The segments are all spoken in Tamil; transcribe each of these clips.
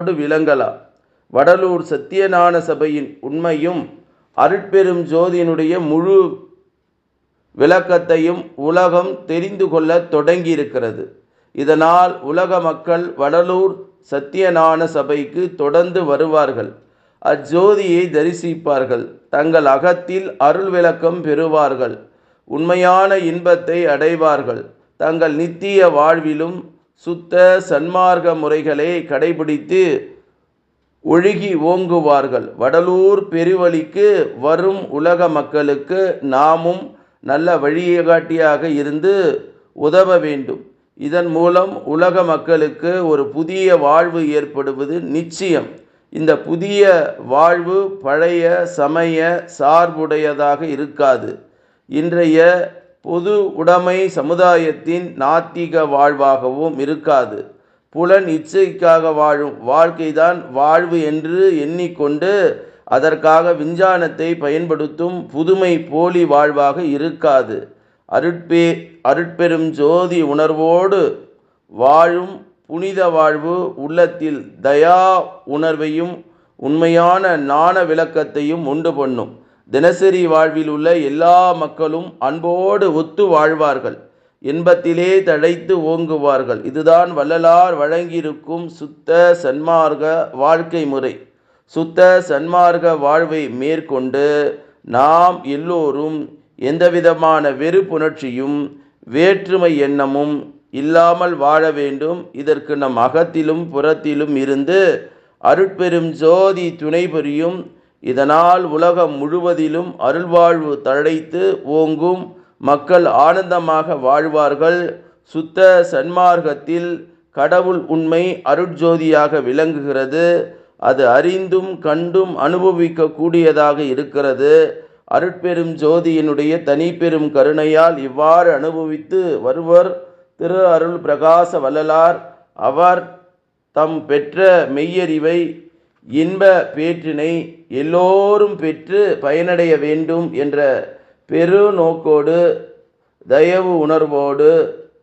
நாடு விளங்கலா வடலூர் சத்தியஞான சபையின் உண்மையும் அருட்பெரும் ஜோதியினுடைய முழு விளக்கத்தையும் உலகம் தெரிந்து கொள்ள தொடங்கியிருக்கிறது. இதனால் உலக மக்கள் வடலூர் சத்தியஞான சபைக்கு தொடர்ந்து வருவார்கள். அஜோதியை தரிசிப்பார்கள். தங்கள் அகத்தில் அருள் விளக்கம் பெறுவார்கள். உண்மையான இன்பத்தை அடைவார்கள். தங்கள் நித்திய வாழ்விலும் சுத்த சன்மார்க்க முறைகளை கடைபிடித்து ஒழுகி ஓங்குவார்கள். வடலூர் பெருவழிக்கு வரும் உலக மக்களுக்கு நாமும் நல்ல வழிகாட்டியாக இருந்து உதவ வேண்டும். இதன் மூலம் உலக மக்களுக்கு ஒரு புதிய வாழ்வு ஏற்படுவது நிச்சயம். இந்த புதிய வாழ்வு பழைய சமய சார்புடையதாக இருக்காது. இன்றைய பொது உடைமை சமுதாயத்தின் நாத்திக வாழ்வாகவும் இருக்காது. புலன் இச்சைக்காக வாழும் வாழ்க்கைதான் வாழ்வு என்று எண்ணிக்கொண்டு அதற்காக விஞ்ஞானத்தை பயன்படுத்தும் புதுமை போலி வாழ்வாக இருக்காது. அருட்பே அருட்பெரும் ஜோதி உணர்வோடு வாழும் புனித வாழ்வு உள்ளத்தில் தயா உணர்வையும் உண்மையான ஞான விளக்கத்தையும் உண்டு பண்ணும். தினசரி வாழ்வில் உள்ள எல்லா மக்களும் அன்போடு ஒத்து வாழ்வார்கள். இன்பத்திலே தழைத்து ஓங்குவார்கள். இதுதான் வள்ளலார் வழங்கியிருக்கும் சுத்த சன்மார்க்க வாழ்க்கை முறை. சுத்த சன்மார்க்க வாழ்வை மேற்கொண்டு நாம் எல்லோரும் எந்தவிதமான வெறுப்புணர்ச்சியும் வேற்றுமை எண்ணமும் இல்லாமல் வாழ வேண்டும். இதற்கு நம் அகத்திலும் புறத்திலும் இருந்து அருட்பெரும் ஜோதி துணை புரியும் இதனால் உலகம் முழுவதிலும் அருள்வாழ்வு தழைத்து ஓங்கும் மக்கள் ஆனந்தமாக வாழ்வார்கள். சுத்த சன்மார்க்கத்தில் கடவுள் உண்மை அருட்ஜோதியாக விளங்குகிறது. அது அறிந்தும் கண்டும் அனுபவிக்க கூடியதாக இருக்கிறது. அருட்பெரும் ஜோதியினுடைய தனிப்பெரும் கருணையால் இவ்வாறு அனுபவித்து வருவர். திரு அருள் பிரகாச வள்ளலார் அவர் தம் பெற்ற மெய்யறிவை இன்ப பேற்றினை எல்லோரும் பெற்று பயனடைய வேண்டும் என்ற பெரு நோக்கோடு தயவு உணர்வோடு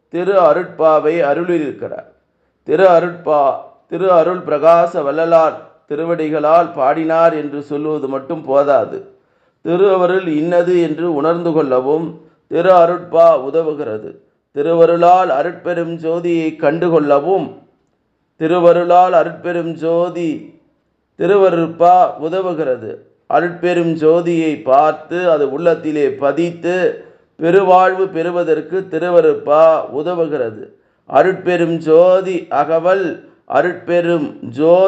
திரு அருட்பாவை அருளிருக்கிறார் திரு அருட்பா திரு அருள் பிரகாச வள்ளலார் திருவடிகளால் பாடினார் என்று சொல்லுவது மட்டும் போதாது. திரு அருள் இன்னது என்று உணர்ந்து கொள்ளவும் திரு அருட்பா உதவுகிறது. திருவருளால் அருட்பெரும் ஜோதியை கண்டுகொள்ளவும் திருவருளால் அருட்பெரும் ஜோதி திருவருட்பா உதவுகிறது. அருட்பெரும் ஜோதியை பார்த்து அது உள்ளத்திலே பதித்து பெருவாழ்வு பெறுவதற்கு திருவருட்பா உதவுகிறது. அருட்பெரும் ஜோதி அகவல் அருட்பெரும் ஜோதி